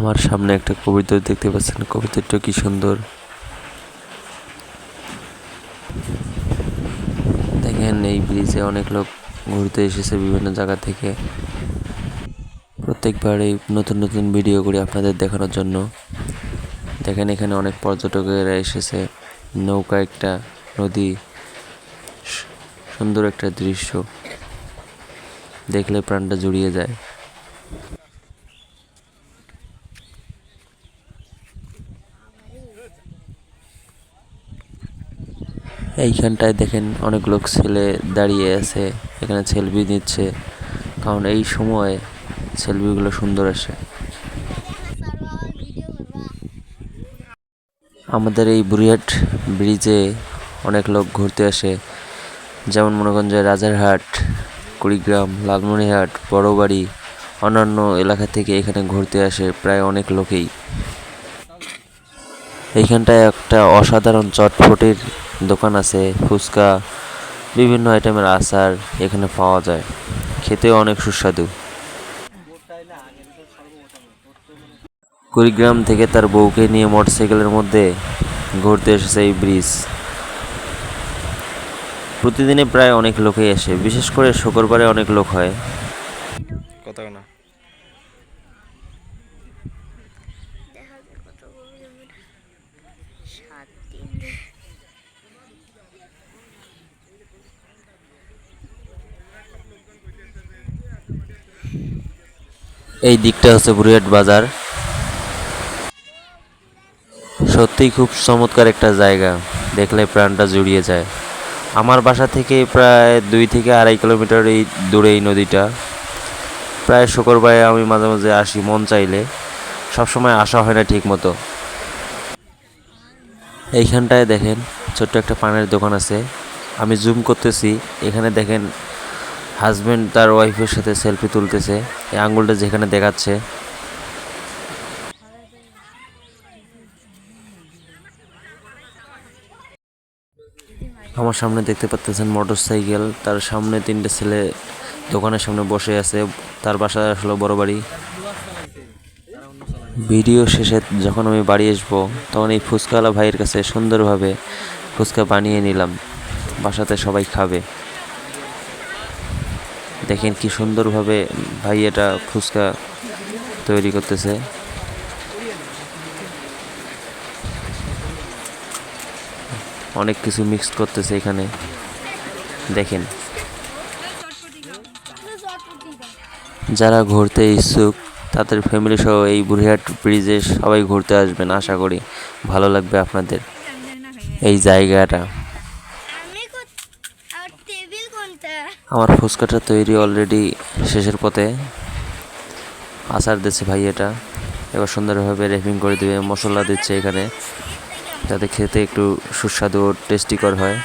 আমার সামনে একটা কবিতর দেখতে পাচ্ছেন। কবিতরটা কি সুন্দর। দেখেন, এই ব্রিজে অনেক লোক ঘুরতে এসেছে বিভিন্ন জায়গা থেকে। প্রত্যেকবার এই নতুন নতুন ভিডিও করি আপনাদের দেখানোর জন্য। দেখেন, এখানে অনেক পর্যটকেরা এসেছে। নৌকা একটা, নদী। সুন্দর একটা দৃশ্য। দেখলে প্রাণটা জুড়িয়ে যায়। এইখানটায় দেখেন অনেক লোক ছেলে দাঁড়িয়ে আছে, এখানে সেলফি নিচ্ছে। কারণ এই সময় সেলফিগুলো সুন্দর আসে। আমাদের এই বুড়িহাট ব্রিজে অনেক লোক ঘুরতে আসে। যেমন মনে করেন যে রাজারহাট, কুড়িগ্রাম, লালমনিরহাট, বড়বাড়ি, অন্যান্য এলাকা থেকে এখানে ঘুরতে আসে প্রায় অনেক লোকেই। এইখানটায় একটা অসাধারণ চটফটির দোকান আছে ফুচকা বিভিন্ন আইটেমের আচার এখানে পাওয়া যায়। খেতেও অনেক সুস্বাদু। কুড়িগ্রাম থেকে তার বউকে নিয়ে মোটরসাইকেলের মধ্যে ঘুরতে এসেছে এই ব্রিজ। প্রতিদিনে প্রায় অনেক লোকই আসে বিশেষ করে শুক্রবারে অনেক লোক হয়। না। সাত দিন এই দিকটা হচ্ছে বুড়িহাট বাজার। সত্যিই খুব চমৎকার একটা জায়গা, দেখলে প্রাণটা জুড়িয়ে যায়। আমার বাসা থেকে প্রায় দুই থেকে আড়াই কিলোমিটার এই দূরে এই নদীটা। প্রায় শুক্রবারে আমি মাঝে মাঝে আসি, মন চাইলে। সবসময় আসা হয় না ঠিক মতো এইখানটায় দেখেন, ছোট্ট একটা পানের দোকান আছে। আমি জুম করতেছি, এখানে দেখেন হাজবেন্ড তার ওয়াইফের সাথে সেলফি তুলতেছে। এই আঙ্গুলটা যেখানে দেখাচ্ছে। আমার সামনে দেখতে পাচ্তেছেন মোটর সাইকেল তার সামনে তিনটে ছেলে দোকানের সামনে বসে আছে। তার বাসা আসলে বড় বাড়ি। ভিডিও শেষে যখন আমি বাড়ি আসব, তখন এই ফুচকাওয়ালা ভাইয়ের কাছে সুন্দরভাবে ফুচকা বানিয়ে নিলাম। বাসাতে সবাই খাবে। দেখেন কি সুন্দরভাবে ভাই এটা ফুচকা তৈরি করতেছে। অনেক কিছু মিক্স করতেছে এখানে। দেখেন। যারা ঘুরতে ইচ্ছুক, তাদের ফ্যামিলি সহ এই বুড়িহাট ব্রিজে সবাই ঘুরতে আসবেন, আশা করি। ভালো লাগবে আপনাদের। এই জায়গাটা আমি কোথ- আর টেবিল কোনটা আমার ফুচকাটা তৈরি অলরেডি শেষের পথে। আচার দিচ্ছে ভাই এটা। এবার সুন্দরভাবে র্যাপিং করে দেবে, মশলা দিচ্ছে এখানে, যাতে খেতে একটু সুস্বাদু ও টেস্টিকর হয়।